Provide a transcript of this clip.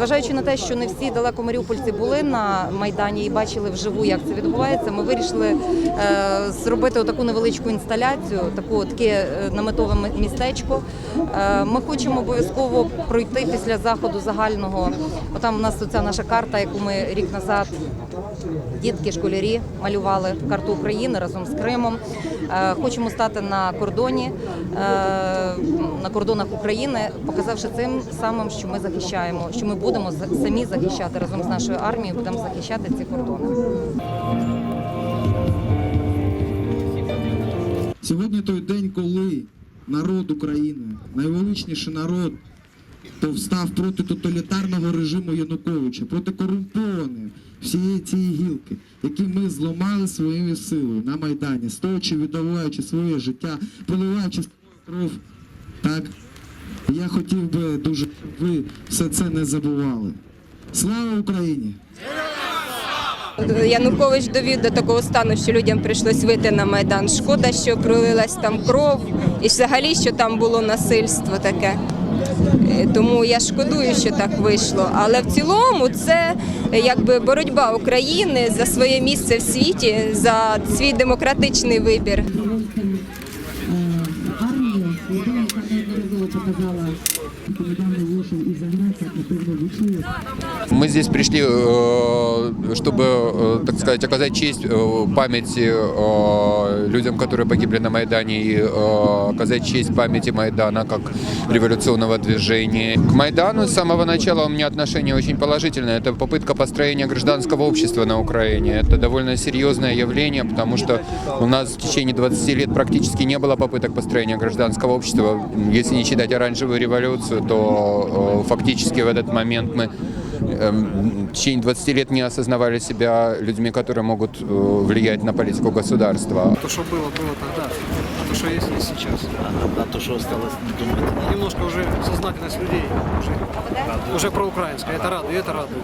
Незважаючи на те, що не всі далеко маріупольці були на майдані і бачили вживу, як це відбувається, ми вирішили е, зробити таку невеличку інсталяцію, таку таке е, наметове містечко. Е, ми хочемо обов'язково пройти після заходу загального. Отам у нас оця наша карта, яку ми рік назад дітки, школярі малювали карту України разом з Кримом. Хочемо стати на кордоні, на кордонах України, показавши цим самим, що ми захищаємо, що ми будемо за- самі захищати разом з нашою армією, будемо захищати ці кордони. Сьогодні той день, коли народ України, найвеличніший народ, повстав проти тоталітарного режиму Януковича, проти корумпованої всієї цієї гілки, які ми зламали своєю силою на Майдані, стоячи, віддаваючи своє життя, проливаючи кров. Так? Я хотів би дуже, щоб ви все це не забували. Слава Україні! Янукович довів до такого стану, що людям прийшлось вийти на майдан. Шкода, що пролилась там кров, і взагалі, що там було насильство таке. Е, Тому я шкодую, що так вийшло. Але в цілому це е, якби боротьба України за своє місце в світі, за свій демократичний вибір. показала коменданту вийшов із агресії, напевно, ви чули. Мы здесь пришли, э, чтобы, э, так сказать, оказать честь э, памяти э, людям, которые погибли на Майдане, и э, оказать честь памяти Майдана как революционного движения. К Майдану с самого начала у меня отношение очень положительное. Это попытка построения гражданского общества на Украине. Это довольно серьезное явление, потому что у нас в течение 20 лет практически не было попыток построения гражданского общества. Если не считать оранжевую революцию, то э, фактически в этот момент мы эм, в течение 20 лет не осознавали себя людьми, которые могут э, влиять на политику государства. То, что было, было тогда, а то, что есть, есть сейчас. А то, что осталось, думаете, Немножко уже сознательность людей уже, уже проукраинская. Это радует, и это радует.